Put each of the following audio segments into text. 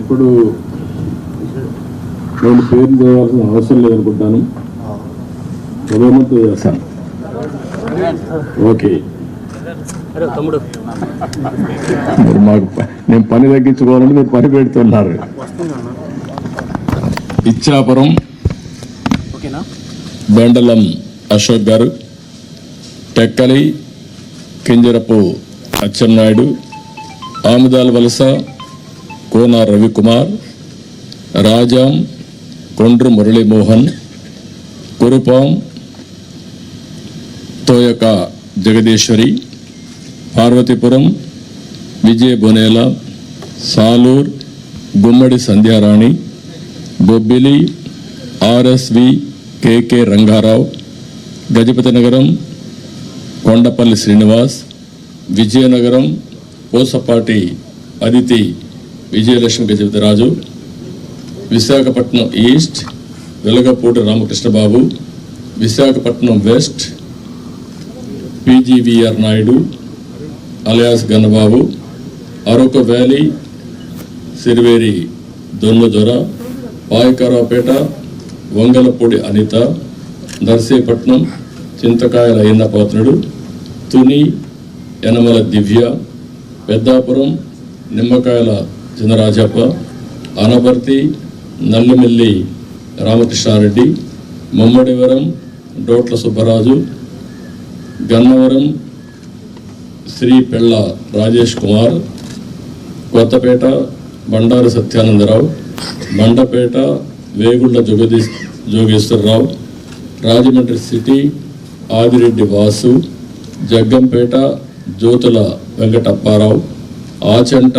ఇప్పుడు నేను పేరు చేయాల్సిన అవసరం లేదనుకుంటాను చేస్తాను. ఓకే. మీరు మాకు నేను పని తగ్గించుకోవాలంటే మీరు పని పెడుతున్నారు. Ichchapuram బెండలం Ashok garu Tekkali Kinjarapu Atchannaidu Amadalavalasa Kona Ravikumar Rajam Kondru Muralimohan Kurupam Toyaka Jagadeeswari Parvathipuram Vijaya Bonela Salur Gummadi Sandhyarani Bobbili RSV KK Rangarao Gajapathinagaram Kondapalli Srinivas Vizianagaram Posapati Aditi Vijayalakshmi Gajapathiraju Visakhapatnam east Velagapudi Ramakrishnababu Visakhapatnam west PGVR Naidu alias Gannababu Araku valley Siriveri Donnadora Payakaraopeta Vangalapudi Anitha Narsipatnam Chintakayala Ayyannapatrudu Tuni Yanamala Divya Peddapuram Nimmakayala Chinarajappa Anaparthi Nallimilli Ramakrishna Reddy Mummidivaram డోట్ల Subbaraju Gannavaram Sri Pella Rajesh Kumar Kothapeta Bandaru Satyanandarao Mandapeta Vegulla Jogadi Jogeswararao Rajahmundry city Adireddy Vasu Jaggampeta Jyothula Venkatapparao Achanta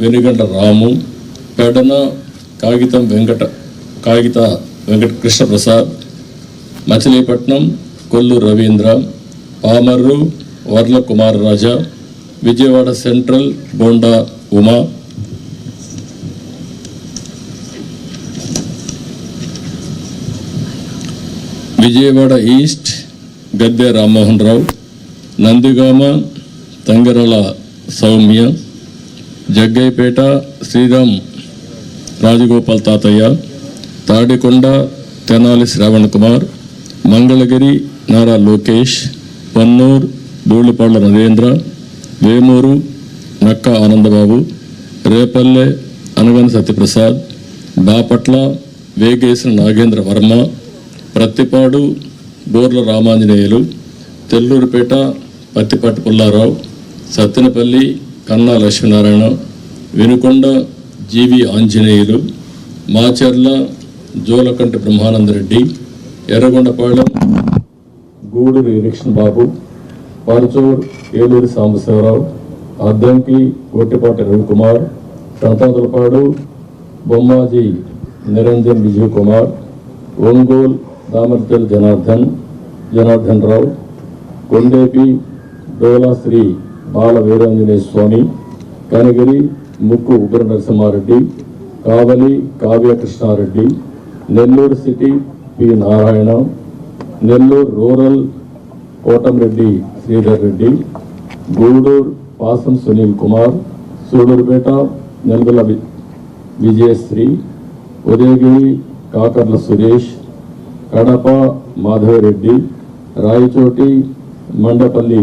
వెనుగంట రాము పెడన కాగితం వెంకట కాగిత Venkata Krishnaprasad Machilipatnam Kollu Ravindra Pamarru Varla Kumar Raja Vijayawada central Bonda Uma. Vijayawada east Gadde Rammohan Rao Nandigama తంగరల Soumya Jaggayyapeta Sriram Rajagopal Tatayya Tadikonda Tenali Shravan Kumar Mangalagiri Nara Lokesh పన్నూర్ Dhulipala Narendra Vemuru నక్క ఆనందబాబు రేపల్లె అనగన్ సత్యప్రసాద్ బాపట్ల వేగేసిన నాగేంద్ర వర్మ ప్రత్తిపాడు బోర్ల Ramanjaneyulu తెల్లూరుపేట Prathipati Pullarao Sattenapalli Kanna Lakshminarayana Vinukonda GV Anjaneyulu Macherla Julakanti Brahmanandareddy Yerragondapalem Gudur Eriksion Babu Parchur Eluri Sambasivarao Addanki Gottipati Ravikumar Santhanuthalapadu Bommaji Niranjan Vijay Kumar Ongole Damacharla Janardhan Janardhan Rao Kondepi Dola Sri Bala Veeranjaneya Swamy Kanigiri Mukku Ugra Narasimhareddy Kavali Kavya Krishnareddy Nellore city P Narayana Nellore rural Kotamreddy Sridhar Reddy Gudur Pasam Sunil Kumar Sullurpeta నెల్గొల వి- Vijayasri Udayagiri Kakarla Suresh Kadapa Madhava Reddy Rayachoti Mandapalli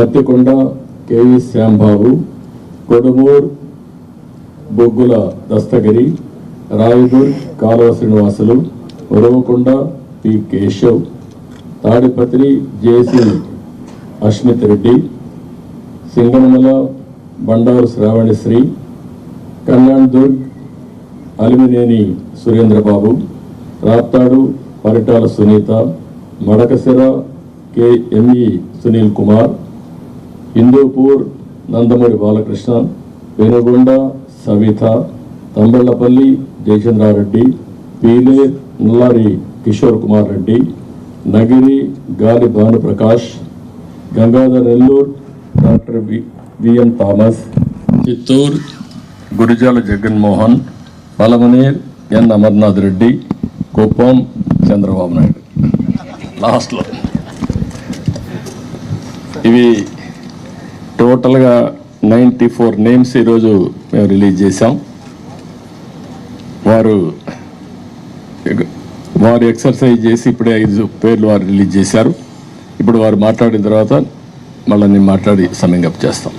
Pattikonda KE Shyambabu Kodumur Bogula Dastagiri Rayadurg Kalava Srinivasulu Uravakonda P Keshav Tadipatri JC Ashmit Reddy Singanamala Bandaru Sravanisri Kalyandurg Alimineni Surendrababu Raptadu Paritala Sunitha Madakasira KME Sunil Kumar Hindupur Nandamuri Balakrishna Venugonda Savitha Thamballapalle Jayachandrareddy Piler Nallari Kishore Kumar Reddy Nagari Gali Bhanuprakash Gangadhar Nellore doctor V Thomas Chittoor Gurajala Jaganmohan Palamaner N Amarnath Reddy Kuppam Chandrababu Naidu. లాస్ట్లో. ఇవి టోటల్గా ninety four names ఈరోజు మేము release చేశాం. వారు వారు exercise చేసి ఇప్పుడే ఐదు పేర్లు వారు రిలీజ్ చేశారు. ఇప్పుడు వారు మాట్లాడిన తర్వాత మళ్ళీ నేను మాట్లాడి సమయం అప్ చేస్తాం.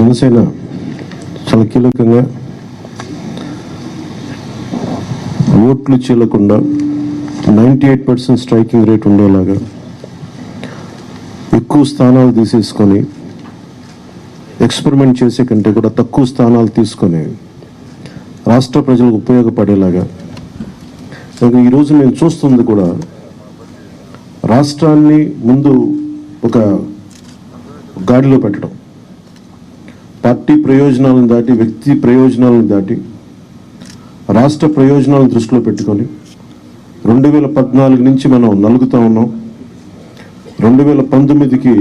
జనసేన చాలా కీలకంగా ఓట్లు చీలకుండా ninety eight percent striking rate ఉండేలాగా ఎక్కువ స్థానాలు తీసేసుకొని ఎక్స్పెరిమెంట్ చేసే కంటే కూడా తక్కువ స్థానాలు తీసుకొని రాష్ట్ర ప్రజలకు ఉపయోగపడేలాగా. ఈరోజు మేము చూస్తుంది కూడా రాష్ట్రాన్ని ముందు ఒక గాడిలో పెట్టడం. పార్టీ ప్రయోజనాలను దాటి వ్యక్తి ప్రయోజనాలను దాటి రాష్ట్ర ప్రయోజనాలను దృష్టిలో పెట్టుకొని రెండు వేల పద్నాలుగు నుంచి మనం నలుగుతా ఉన్నాం. రెండు వేల పంతొమ్మిదికి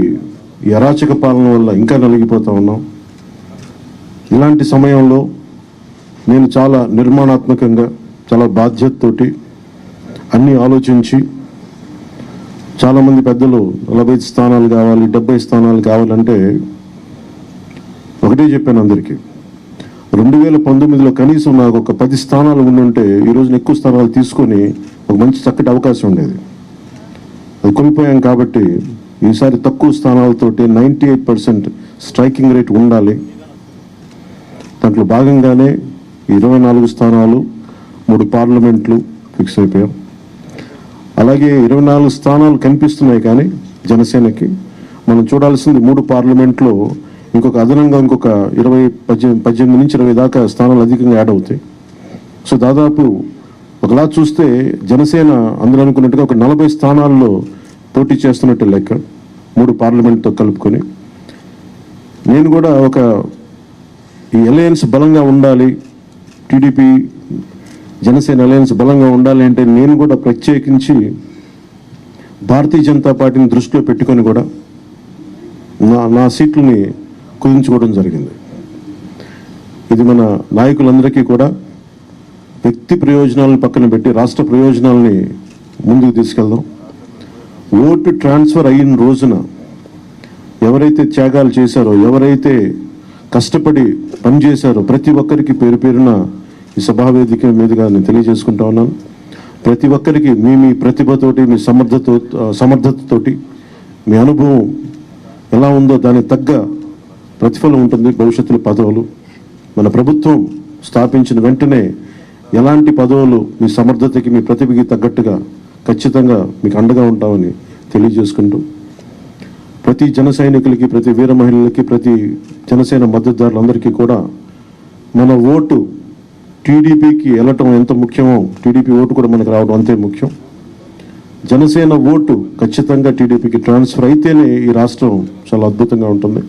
అరాచక పాలన వల్ల ఇంకా నలిగిపోతా ఉన్నాం. ఇలాంటి సమయంలో నేను చాలా నిర్మాణాత్మకంగా చాలా బాధ్యతతోటి అన్నీ ఆలోచించి చాలామంది పెద్దలు నలభై స్థానాలు కావాలి డెబ్బై స్థానాలు కావాలంటే ఒకటే చెప్పాను అందరికీ. రెండు వేల పంతొమ్మిదిలో కనీసం నాకు ఒక పది స్థానాలు ఉండుంటే ఈ రోజున ఎక్కువ స్థానాలు తీసుకొని ఒక మంచి చక్కటి అవకాశం ఉండేది. అది కోల్పోయాం కాబట్టి ఈసారి తక్కువ స్థానాలతోటి ninety eight percent striking rate ఉండాలి. దాంట్లో భాగంగానే ఇరవై నాలుగు స్థానాలు మూడు పార్లమెంట్లు ఫిక్స్ అయిపోయాం. అలాగే ఇరవై నాలుగు స్థానాలు కనిపిస్తున్నాయి కానీ జనసేనకి. మనం చూడాల్సింది మూడు పార్లమెంట్లో ఇంకొక అదనంగా ఇంకొక ఇరవై పద్దెనిమిది పద్దెనిమిది నుంచి ఇరవై దాకా స్థానాలు అధికంగా యాడ్ అవుతాయి. సో దాదాపు ఒకలా చూస్తే జనసేన అందరూ అనుకున్నట్టుగా ఒక నలభై స్థానాల్లో పోటీ చేస్తున్నట్టు లెక్క మూడు పార్లమెంట్తో కలుపుకొని. నేను కూడా ఒక ఈ అలయన్స్ బలంగా ఉండాలి టీడీపీ జనసేన అలయన్స్ బలంగా ఉండాలి అంటే నేను కూడా ప్రత్యేకించి భారతీయ జనతా పార్టీని దృష్టిలో పెట్టుకొని కూడా నా నా సీట్లని కుదించుకోవడం జరిగింది. ఇది మన నాయకులందరికీ కూడా వ్యక్తి ప్రయోజనాలను పక్కన పెట్టి రాష్ట్ర ప్రయోజనాలని ముందుకు తీసుకెళ్దాం. ఓటు ట్రాన్స్ఫర్ అయిన రోజున ఎవరైతే త్యాగాలు చేశారో ఎవరైతే కష్టపడి పనిచేశారో ప్రతి ఒక్కరికి పేరు పేరున ఈ సభావేదిక మీదుగా నేను తెలియజేసుకుంటా ఉన్నాను. ప్రతి ఒక్కరికి మీ మీ ప్రతిభతోటి మీ సమర్థతో సమర్థతతోటి మీ అనుభవం ఎలా ఉందో దానికి తగ్గ ప్రతిఫలం ఉంటుంది భవిష్యత్తులో పదవులు మన ప్రభుత్వం స్థాపించిన వెంటనే ఎలాంటి పదవులు మీ సమర్థతకి మీ ప్రతిభకి తగ్గట్టుగా ఖచ్చితంగా మీకు అండగా ఉంటామని తెలియజేసుకుంటూ ప్రతి జన సైనికులకి ప్రతి వీర మహిళలకి ప్రతి జనసేన మద్దతుదారులందరికీ కూడా మన ఓటు టీడీపీకి వెళ్ళటం ఎంత ముఖ్యమో టీడీపీ ఓటు కూడా మనకు రావడం అంతే ముఖ్యం. జనసేన ఓటు ఖచ్చితంగా టీడీపీకి ట్రాన్స్ఫర్ అయితేనే ఈ రాష్ట్రం చాలా అద్భుతంగా ఉంటుంది.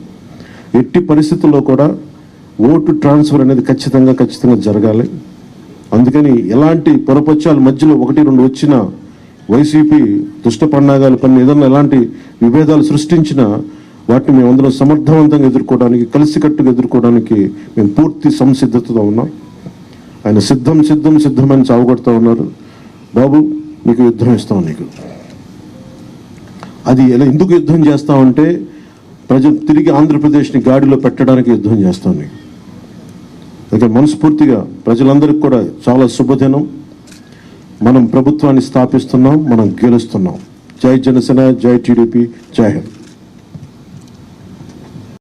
ఎట్టి పరిస్థితుల్లో కూడా ఓటు ట్రాన్స్ఫర్ అనేది ఖచ్చితంగా ఖచ్చితంగా జరగాలి. అందుకని ఎలాంటి పొరపక్షాల మధ్యలో ఒకటి రెండు వచ్చిన వైసీపీ దుష్ట పండాగాలు కొన్ని ఏదన్నా ఎలాంటి విభేదాలు సృష్టించినా వాటిని మేము అందరం సమర్థవంతంగా ఎదుర్కోవడానికి కలిసికట్టుగా ఎదుర్కోవడానికి మేము పూర్తి సంసిద్ధతతో ఉన్నాం. ఆయన సిద్ధం సిద్ధం సిద్ధమని చావగొడతా ఉన్నారు. బాబు నీకు యుద్ధం ఇస్తాం నీకు. అది ఎలా ఎందుకు యుద్ధం చేస్తామంటే ప్రజలు తిరిగి ఆంధ్రప్రదేశ్ని గాడిలో పెట్టడానికి యుద్ధం చేస్తాం నీకు. అయితే మనస్ఫూర్తిగా ప్రజలందరికీ కూడా చాలా శుభదినం. మనం ప్రభుత్వాన్ని స్థాపిస్తున్నాం మనం గెలుస్తున్నాం. జై జనసేన జై టీడీపీ జై హింద్.